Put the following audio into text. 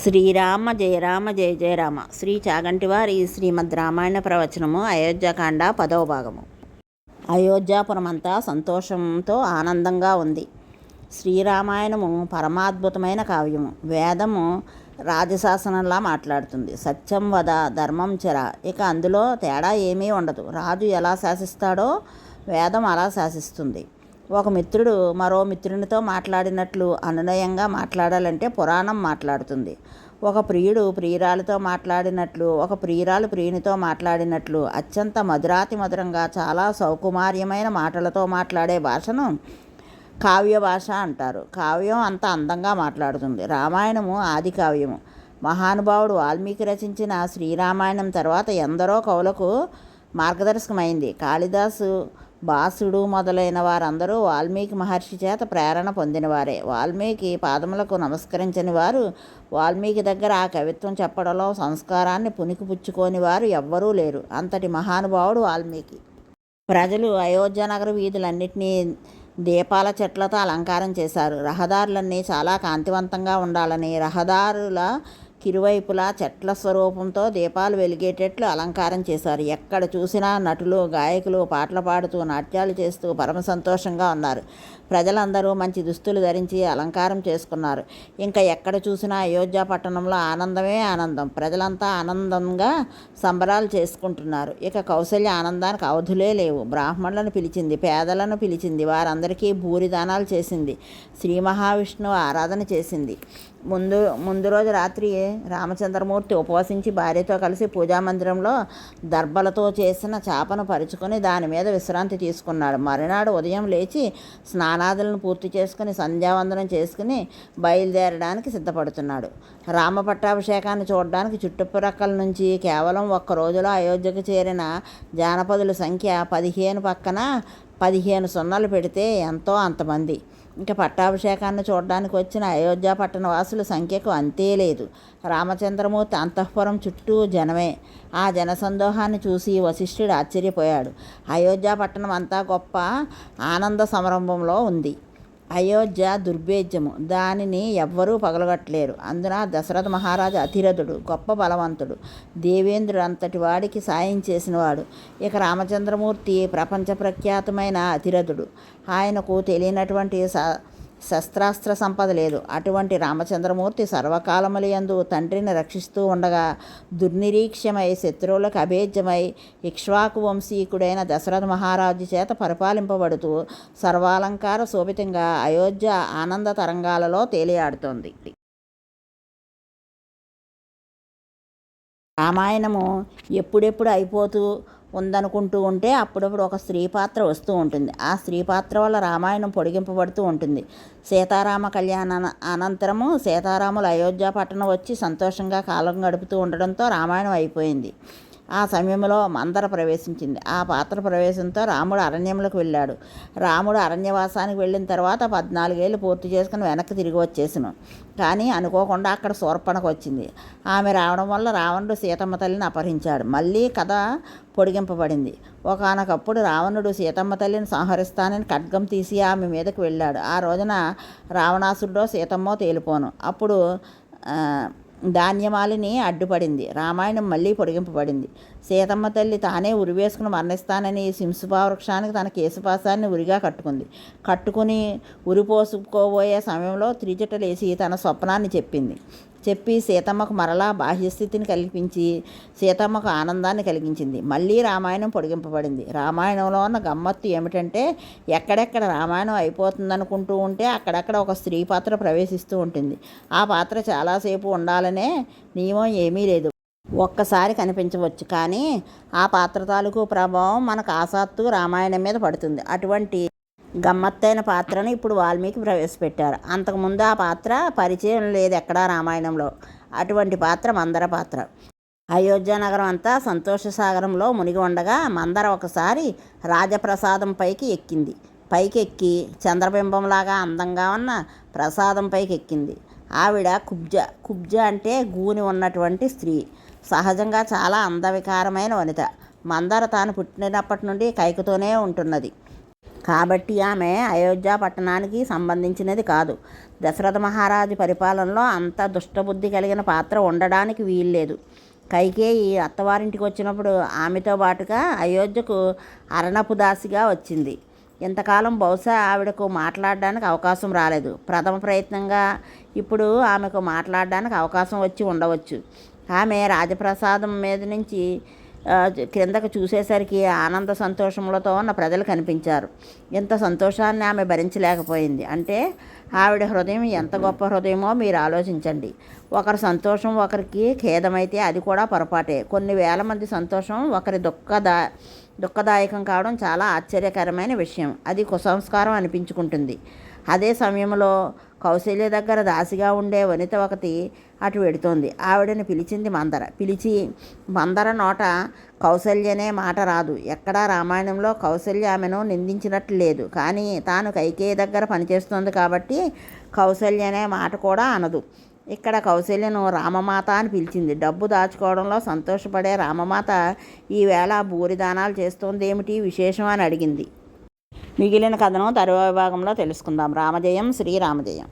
శ్రీరామ జయ రామ జయ జయ రామ. శ్రీ చాగంటి వారి శ్రీమద్ రామాయణ ప్రవచనము అయోధ్యకాండ పదవ భాగము. అయోధ్యాపురమంతా సంతోషంతో ఆనందంగా ఉంది. శ్రీరామాయణము పరమాద్భుతమైన కావ్యము. వేదము రాజశాసనంలా మాట్లాడుతుంది. సత్యం వద ధర్మం చెర. ఇక అందులో తేడా ఏమీ ఉండదు. రాజు ఎలా శాసిస్తాడో వేదం అలా శాసిస్తుంది. ఒక మిత్రుడు మరో మిత్రునితో మాట్లాడినట్లు అనునయంగా మాట్లాడాలంటే పురాణం మాట్లాడుతుంది. ఒక ప్రియుడు ప్రియురాలతో మాట్లాడినట్లు ఒక ప్రియురాలు ప్రియునితో మాట్లాడినట్లు అత్యంత మధురాతి మధురంగా చాలా సౌకుమార్యమైన మాటలతో మాట్లాడే భాషను కావ్య భాష అంటారు. కావ్యం అంత అందంగా మాట్లాడుతుంది. రామాయణము ఆది కావ్యము. మహానుభావుడు వాల్మీకి రచించిన శ్రీరామాయణం తర్వాత ఎందరో కవులకు మార్గదర్శకమైంది. కాళిదాసు బాసుడు మొదలైన వారందరూ వాల్మీకి మహర్షి చేత ప్రేరణ పొందినవారే. వాల్మీకి పాదములకు నమస్కరించని వారు వాల్మీకి దగ్గర ఆ కవిత్వం చెప్పడంలో సంస్కారాన్ని పుణికిపుచ్చుకోని వారు ఎవ్వరూ లేరు. అంతటి మహానుభావుడు వాల్మీకి. ప్రజలు అయోధ్య నగర వీధులన్నింటినీ దీపాల చెట్లతో అలంకారం చేశారు. రహదారులన్నీ చాలా కాంతివంతంగా ఉండాలని రహదారుల కిరువైపులా చెట్ల స్వరూపంతో దీపాలు వెలిగేటట్లు అలంకారం చేశారు. ఎక్కడ చూసినా నటులు గాయకులు పాటలు పాడుతూ నాట్యాలు చేస్తూ పరమ సంతోషంగా ఉన్నారు. ప్రజలందరూ మంచి దుస్తులు ధరించి అలంకారం చేసుకున్నారు. ఇంకా ఎక్కడ చూసినా అయోధ్య పట్టణంలో ఆనందమే ఆనందం. ప్రజలంతా ఆనందంగా సంబరాలు చేసుకుంటున్నారు. ఇక కౌశల్య ఆనందానికి అవధులే లేవు. బ్రాహ్మణులను పిలిచింది పేదలను పిలిచింది వారందరికీ భూరిదానాలు చేసింది. శ్రీ మహావిష్ణువు ఆరాధన చేసింది. ముందు ముందు రోజు రాత్రి రామచంద్రమూర్తి ఉపవసించి భార్యతో కలిసి పూజామందిరంలో దర్భలతో చేసిన చేపను పరుచుకొని దాని మీద విశ్రాంతి తీసుకున్నాడు. మరునాడు ఉదయం లేచి స్నానాదులను పూర్తి చేసుకుని సంధ్యావందనం చేసుకుని బయలుదేరడానికి సిద్ధపడుతున్నాడు. రామపట్టాభిషేకాన్ని చూడడానికి చుట్టుప్రక్కల నుంచి కేవలం ఒక్క రోజులో అయోధ్యకు చేరిన జానపదుల సంఖ్య పదిహేను పక్కన పదిహేను సున్నలు పెడితే ఎంతో అంతమంది. ఇంకా పట్టాభిషేకాన్ని చూడడానికి వచ్చిన అయోధ్య పట్టణ వాసుల సంఖ్యకు అంతే లేదు. రామచంద్రమూర్తి అంతఃపురం చుట్టూ జనమే. ఆ జనసందోహాన్ని చూసి వశిష్ఠుడు ఆశ్చర్యపోయాడు. అయోధ్య పట్టణం అంతా గొప్ప ఆనంద సంరంభంలో ఉంది. అయోధ్య దుర్భేద్యము. దానిని ఎవ్వరూ పగలగట్టలేరు. అందున దశరథ మహారాజు అతిరథుడు గొప్ప బలవంతుడు దేవేంద్రుడు అంతటి వాడికి సాయం చేసినవాడు. ఇక రామచంద్రమూర్తి ప్రపంచ ప్రఖ్యాతమైన అతిరథుడు ఆయనకు తెలియనటువంటి స శస్త్రాస్త్ర సంపద లేదు. అటువంటి రామచంద్రమూర్తి సర్వకాలములయందు తండ్రిని రక్షిస్తూ ఉండగా దుర్నిరీక్ష్యమై శత్రువులకు అభేద్యమై ఇక్ష్వాకు వంశీకుడైన దశరథ మహారాజు చేత పరిపాలింపబడుతూ సర్వాలంకార శోభితంగా అయోధ్య ఆనంద తరంగాలలో తేలియాడుతోంది. రామాయణము ఎప్పుడెప్పుడు అయిపోతూ ఉందనుకుంటూ ఉంటే అప్పుడప్పుడు ఒక స్త్రీ పాత్ర వస్తూ ఉంటుంది. ఆ స్త్రీ పాత్ర వల్ల రామాయణం పొడిగింపబడుతూ ఉంటుంది. సీతారామ కళ్యాణ అనంతరము సీతారాములు అయోధ్య పట్టణం వచ్చి సంతోషంగా కాలం గడుపుతూ ఉండడంతో రామాయణం అయిపోయింది. ఆ సమయంలో మందర ప్రవేశించింది. ఆ పాత్ర ప్రవేశంతో రాముడు అరణ్యంలోకి వెళ్ళాడు. రాముడు అరణ్యవాసానికి వెళ్ళిన తర్వాత పద్నాలుగేళ్ళు పూర్తి చేసుకుని వెనక్కి తిరిగి వచ్చేసాను. కానీ అనుకోకుండా అక్కడ శూర్పణకు వచ్చింది. ఆమె రావడం వల్ల రావణుడు సీతమ్మ తల్లిని అపహరించాడు. మళ్ళీ కథ పొడిగింపబడింది. ఒకనకప్పుడు రావణుడు సీతమ్మ తల్లిని సంహరిస్తానని ఖడ్గం తీసి ఆమె మీదకు వెళ్ళాడు. ఆ రోజున రావణాసురుడో సీతమ్మో తేలిపోను. అప్పుడు ధాన్యమాలిని అడ్డుపడింది. రామాయణం మళ్ళీ పొడిగింపబడింది. సీతమ్మ తల్లి తానే ఉరివేసుకుని మరణిస్తానని సింసుపా వృక్షానికి తన కేసుపాసాన్ని ఉరిగా కట్టుకుంది. కట్టుకుని ఉరిపోసుకోబోయే సమయంలో త్రిజటలేసి తన స్వప్నాన్ని చెప్పింది. చెప్పి సీతమ్మకు మరలా బాహ్యస్థితిని కల్పించి సీతమ్మకు ఆనందాన్ని కలిగించింది. మళ్ళీ రామాయణం పొడిగింపబడింది. రామాయణంలో ఉన్న గమ్మత్తు ఏమిటంటే ఎక్కడెక్కడ రామాయణం అయిపోతుందనుకుంటూ ఉంటే అక్కడక్కడ ఒక స్త్రీ పాత్ర ప్రవేశిస్తూ ఉంటుంది. ఆ పాత్ర చాలాసేపు ఉండాలనే నియమం ఏమీ లేదు. ఒక్కసారి కనిపించవచ్చు. కానీ ఆ పాత్ర తాలూకు ప్రభావం మనకు ఆసత్తు రామాయణం మీద పడుతుంది. అటువంటి గమ్మత్తైన పాత్రను ఇప్పుడు వాల్మీకి ప్రవేశపెట్టారు. అంతకుముందు ఆ పాత్ర పరిచయం లేదు ఎక్కడా రామాయణంలో. అటువంటి పాత్ర మందర పాత్ర. అయోధ్య నగరం అంతా సంతోషసాగరంలో మునిగి ఉండగా మందర ఒకసారి రాజప్రసాదం పైకి ఎక్కింది. పైకి ఎక్కి చంద్రబింబంలాగా అందంగా ఉన్న ప్రసాదం పైకి ఎక్కింది ఆవిడ కుబ్జ కుబ్జ అంటే గూని ఉన్నటువంటి స్త్రీ. సహజంగా చాలా అందవికారమైన వనిత. మందర తాను పుట్టినప్పటి నుండి కైకతోనే ఉంటున్నది. కాబట్టి ఆమె అయోధ్య పట్టణానికి సంబంధించినది కాదు. దశరథ మహారాజు పరిపాలనలో అంత దుష్టబుద్ధి కలిగిన పాత్ర ఉండడానికి వీల్లేదు. కైకేయి అత్తవారింటికి వచ్చినప్పుడు ఆమెతో పాటుగా అయోధ్యకు అరణపు దాసిగా వచ్చింది. ఇంతకాలం బహుశా ఆవిడకు మాట్లాడడానికి అవకాశం రాలేదు. ప్రథమ ప్రయత్నంగా ఇప్పుడు ఆమెకు మాట్లాడడానికి అవకాశం వచ్చి ఉండవచ్చు. ఆమె రాజప్రసాదం మీద నుంచి క్రిందకు చూసేసరికి ఆనంద సంతోషములతో ఉన్న ప్రజలు కనిపించారు. ఇంత సంతోషాన్ని ఆమె భరించలేకపోయింది. అంటే ఆవిడ హృదయం ఎంత గొప్ప హృదయమో మీరు ఆలోచించండి. ఒకరి సంతోషం ఒకరికి ఖేదమైతే అది కూడా పొరపాటే. కొన్ని వేల మంది సంతోషం ఒకరి దుఃఖదా దుఃఖదాయకం కావడం చాలా ఆశ్చర్యకరమైన విషయం. అది కుసంస్కారం అనిపించుకుంటుంది. అదే సమయంలో కౌశల్య దగ్గర దాసిగా ఉండే వనిత ఒకటి అటు వెడుతోంది. ఆవిడని పిలిచింది మందర. పిలిచి మందర నోట కౌసల్యనే మాట రాదు. ఎక్కడా రామాయణంలో కౌసల్య ఆమెను నిందించినట్లు లేదు. కానీ తాను కైకేయి దగ్గర పనిచేస్తుంది కాబట్టి కౌసల్య అనే మాట కూడా అనదు. ఇక్కడ కౌశల్యను రామమాత అని పిలిచింది. డబ్బు దాచుకోవడంలో సంతోషపడే రామమాత ఈవేళ భూరిదానాలు చేస్తోంది ఏమిటి? విశేషం అని అడిగింది. మిగిలిన కథను తరువాయి భాగంలో తెలుసుకుందాం. రామజయం శ్రీరామజయం.